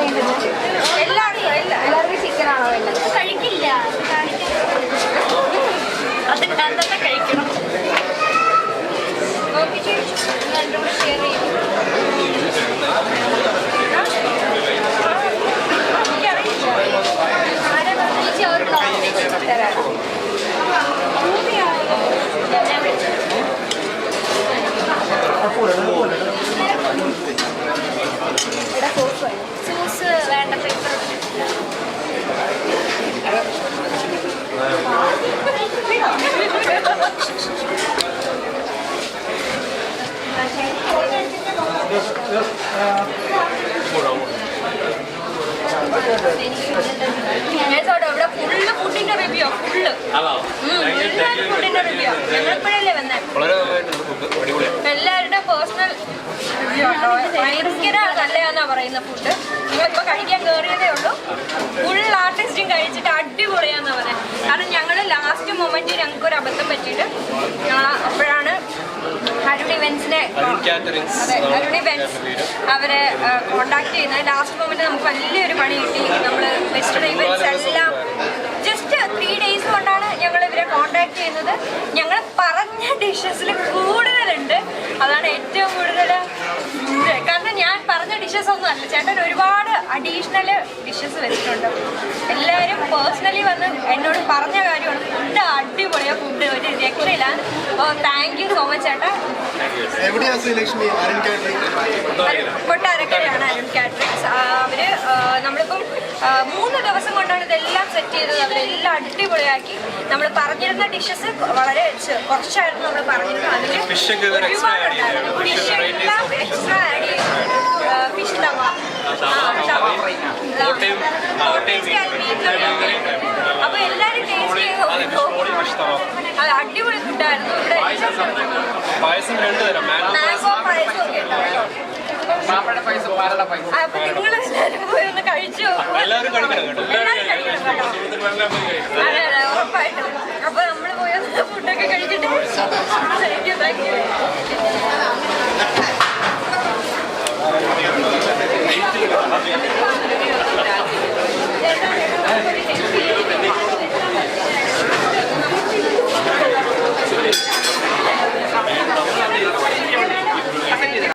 എങ്ങനെയാ എല്ലാവർക്കും എല്ലാവർക്കും ചിക്കനാണോ വേണ്ടത് കഴിക്കില്ല അത് കഴിക്കണം നോക്കിയിട്ട് ഷെയർ ചെയ്യും. സോസ് വേണം ജ്യൂസ് വേണ്ട പേപ്പർ ഇവിടെ ഫുള്ള് ഫുഡിന്റെ റിവ്യൂ ഫുള്ള് എല്ലാവരും ഫുഡിന്റെ റിവ്യൂ ഞങ്ങളിപ്പോഴല്ലേ വന്നേ? വളരെ പേഴ്സണൽ ഭയങ്കര നല്ലതാന്നാ പറയുന്ന ഫുഡ് ഞങ്ങളിപ്പോ കഴിക്കാൻ കയറിയതേ ഉള്ളൂ. ഫുൾ ആർട്ടിസ്റ്റും കഴിച്ചിട്ട് അടിപൊളിയാന്നാ പറയാം കാരണം ഞങ്ങൾ ലാസ്റ്റ് മൊമെന്റിൽ ഞങ്ങൾക്ക് ഒരു അബദ്ധം പറ്റിയിട്ട് ഞങ്ങൾ അപ്പോഴാണ് അരുൺ ഇവന്റ്സിനെ അരുൺ കാറ്ററിംഗ്സ് അതെ അരുൺ ഇവന്റ്സ് അവരെ കോണ്ടാക്ട് ചെയ്യുന്നത്. ലാസ്റ്റ് മൊമെന്റ് നമുക്ക് വലിയൊരു പണി കിട്ടി. നമ്മൾ വെസ്റ്റേൺ ഇവന്റ്സ് എല്ലാം ജസ്റ്റ് ത്രീ ഡേയ്സ് കൊണ്ടാണ് ഞങ്ങൾ ഇവരെ കോണ്ടാക്ട് ചെയ്യുന്നത്. ഞങ്ങൾ പറഞ്ഞ ഡിഷസിൽ കൂടുതലുണ്ട്. ഡിഷസ് ഒന്നും അല്ല. ചേട്ടൻ ഒരുപാട് അഡീഷണൽ ഡിഷസ് വെച്ചിട്ടുണ്ട്. എല്ലാവരും പേഴ്സണലി വന്ന് എന്നോട് പറഞ്ഞ കാര്യമാണ്. ഫുഡ് അടിപൊളിയാണ് ഫുഡ് ഒരു രക്ഷയില്ല. അപ്പോൾ താങ്ക് യു സോ മച്ച് ചേട്ടാ. കൊട്ടാരക്കരയാണ് അരുൺ കാറ്ററിങ്സ് അവർ നമ്മളിപ്പം മൂന്ന് ദിവസം കൊണ്ടാണ് ഇതെല്ലാം സെറ്റ് ചെയ്തത്. അവരെല്ലാം അടിപൊളിയാക്കി. നമ്മൾ പറഞ്ഞിരുന്ന ഡിഷസ് വളരെ കുറച്ചായിരുന്നു നമ്മൾ പറഞ്ഞിരുന്നത്. അതിൽ ഒരുപാട്. ഫിഷ് എല്ലാം എക്സ്ട്രാ ആഡ് ചെയ്തു അത് അടിപൊളി ഫുഡായിരുന്നു ഇവിടെ പായസം രണ്ട് തരം മാംഗോ പായസം. ഒക്കെ ഉണ്ടാവും അപ്പൊ നിങ്ങൾ എല്ലാവരും പോയി ഒന്ന് കഴിച്ചു എല്ലാവരും കഴിക്കണം അതെ അതെ ഉറപ്പായിട്ടും. അപ്പൊ നമ്മൾ പോയി ഫുഡൊക്കെ കഴിച്ചിട്ട് താങ്ക് യു താങ്ക് യു